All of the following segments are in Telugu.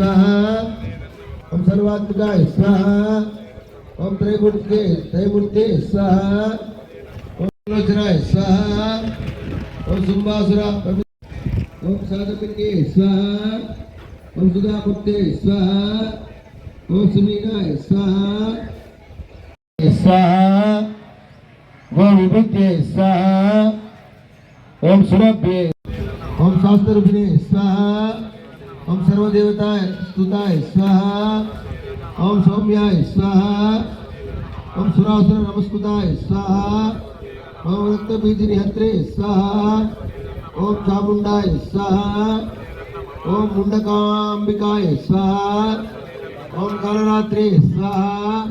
स्वाहा। ओम सर्वात्मकाय स्वाहा। ओम त्रैमूर्ति त्रैमूर्ति स्वाहा। ओम लोचनाय स्वाहा। ओम सुंबासुरा ओम साधपिंडे स्वाहा। ओम सुधामुक्ते स्वाहा। ओम सुमीनाय स्वाहा। स्वाहा। ओम विभुते स्वाहा। ओम सुरभ्ये ओम शास्त्ररूपिणे स्वाहा। ओम सर्वदेवताय, स्तुताय, स्वाहा। ओम सौम्याय, स्वाहा। ओम सुरासुर नमस्कृताय, स्वाहा। ओम रक्तबीजिनी हत्रे स्वाहा। ओम चामुंडाय स्वाहा। ओम मुंडकांबिकाय स्वाहा। ओम कालरात्रे, स्वाहा।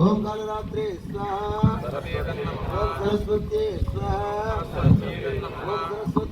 ओम कालरात्रे, स्वाहा। ओम सरस्वती स्वाहा। ओम सरस्वती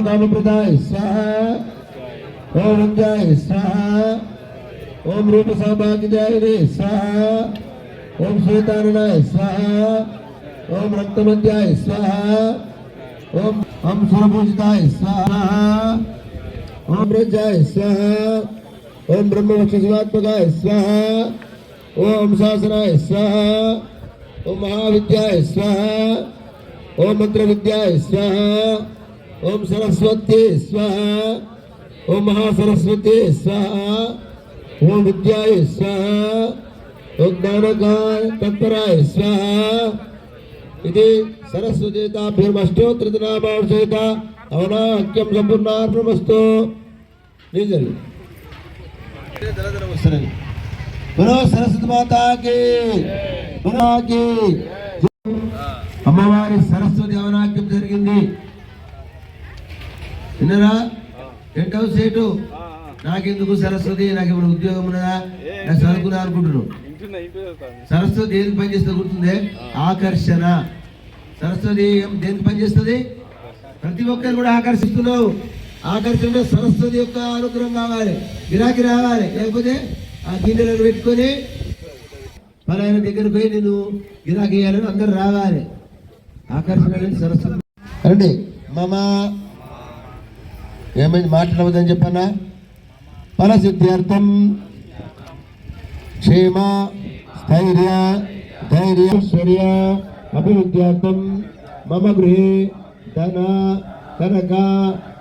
ओम कामप्रदाय स्वाहा। ओम विद्याय स्वाहा। ओम रूप सौभाग्यदाय स्वाहा। ओम श्वेताननाय स्वाहा। ओम रक्तमध्याय स्वाहा। ओम ओम सुरपूजिताय स्वाहा। ओम ब्रजाय स्वाहा। ओम ब्रह्मवक्ष शिवात्मकाय स्वाहा। ओम शासनाय स्वाहा। ओम महाविद्याय स्वाहा। ओम मंत्र विद्याय स्वाहा। ఓం సరస్వతి స్వాహ. ఓం మహాసరస్వతి స్వాహ. ఓం విద్యాయ స్వాహ. ఓం జ్ఞానకాయ తత్పరాయ స్వాహ. ఇది సరస్వతీతాభ్యమష్టోత్రితనామాంశయత అవనాక్యం సంపూర్ణార్పణమస్తు. నిజలు బలో సరస్వతి మాతాకి. అమ్మవారి సరస్వతి అవనాక్యం జరిగింది. విన్నరా టెంట్ హౌస్ సేటు? నాకెందుకు సరస్వతి? నాకు ఇప్పుడు ఉద్యోగం ఉన్నదా? నాకు చదువుకున్నా అనుకుంటున్నాను సరస్వతి దేనికి పనిచేస్తుంది గుర్తుంది? ఆకర్షణ. సరస్వతి ఏం దేనికి పనిచేస్తుంది ప్రతి ఒక్కరు కూడా ఆకర్షిస్తున్నావు. ఆకర్షణ సరస్వతి యొక్క అనుగ్రహం కావాలి. గిరాకీ రావాలి. లేకపోతే ఆ గిన్నెలను పెట్టుకొని పలాయన దగ్గరకు పోయి నేను గిరాకీ వేయాలని అందరు రావాలి. ఆకర్షణ సరస్వతి. రండి. మామ. ఏమైంది? మాట్లాడవద్దని చెప్పన్నా? ఫలసిద్ధ్యర్థం. క్షేమ స్థైర్య ధైర్యైశ్వర్య అభివృద్ధ్యార్థం. మమ గృహే ధన కనక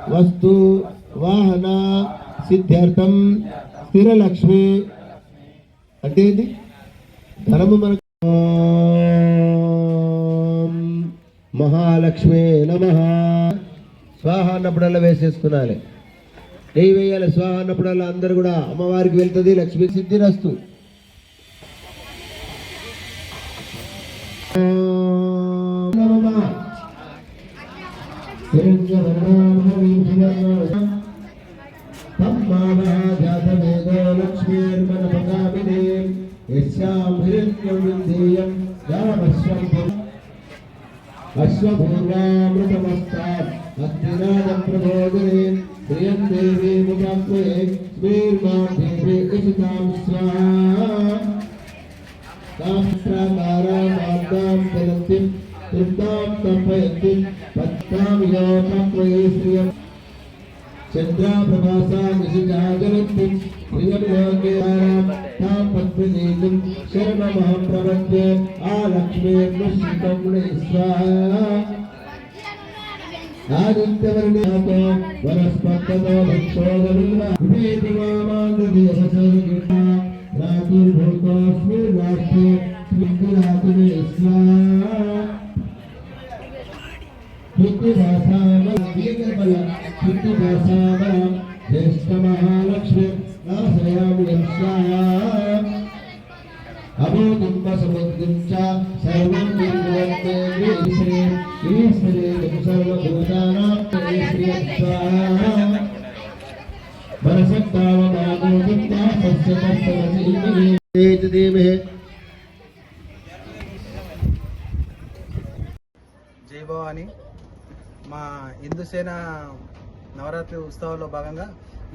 వస్తు వాహన సిద్ధ్యార్థం. స్థిరలక్ష్మి. అంటే ఏంటి ధనము మనకు. ఓం మహాలక్ష్మి నమ. స్వాహ అన్నప్పుడల్లా వేసేసుకున్నాలి నెయ్యి వేయాలి స్వాహ అన్నప్పుడల్లా అందరు కూడా అమ్మవారికి వెళ్తుంది లక్ష్మి సిద్ధి రస్తు అశ్వభూర్వామృతమస్తాత్ హిరణ్యవర్ణాభవీషివర్ణ తమ్మావహాజాతవేదో లక్ష్మీర్మనపగామినే యస్యాం హిరణ్యం విందేయం యామస్వం అశ్వపూర్వామృతమస్తాత్ అగ్నినాదం ప్రబోధనే శ్రియం దేవీ ముఖాత్మే స్మీర్మాం దేవీ ఇషితాం స్వాహా కాంస్రాకారామార్గాం చలంతిం తృప్తాం తర్పయంతిం పత్తాం యోగమయే శ్రియం చంద్రాప్రభాసా నిశిజాగరంతిం ప్రియం లోకేయారాం తాం పద్మనీతిం శరణమహం ప్రపద్యే ఆ లక్ష్మీర్నుశ్రితం స్వాహా ఆదిత్యవర్ణాతో వనస్పతతో భక్షోదరుణేతి మామాంగదేవసర్గిణ రాతిర్భూతోస్మి రాష్ట్రే స్మిగ్గురాతునే స్వాహా జ్యేష్ఠ మహాలక్ష్మి నాశయామి సముద్రం సర్వం నిర్వంతే ఈశ్వరే ఈశ్వరే సర్వభూతానాం ఈశ్వరే జై భవాని. మా హిందూసేన నవరాత్రి ఉత్సవాల్లో భాగంగా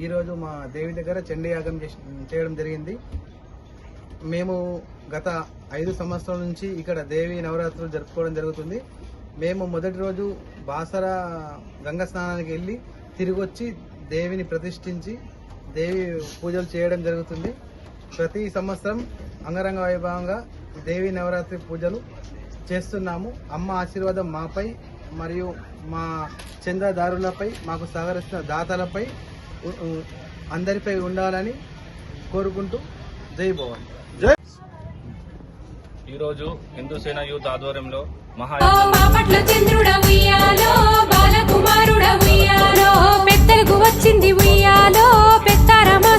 ఈరోజు మా దేవి దగ్గర చండీ యాగం చేయడం జరిగింది. మేము గత ఐదు సంవత్సరాల నుంచి ఇక్కడ దేవి నవరాత్రులు జరుపుకోవడం జరుగుతుంది. మేము మొదటి రోజు బాసర గంగా స్నానానికి వెళ్ళి తిరిగి వచ్చి దేవిని ప్రతిష్ఠించి దేవి పూజలు చేయడం జరుగుతుంది. ప్రతి సంవత్సరం అంగరంగ వైభవంగా దేవి నవరాత్రి పూజలు చేస్తున్నాము. అమ్మ ఆశీర్వాదం మాపై మరియు మా చందాదారులపై మాకు సహకరిస్తున్న దాతలపై అందరిపై ఉండాలని కోరుకుంటూ జై భవన్. ఈరోజు హిందూ సేన యూత్ ఆధ్వర్యంలో మహా పెద్దలకు వచ్చింది ఉయ్యాలో పెద్దారమా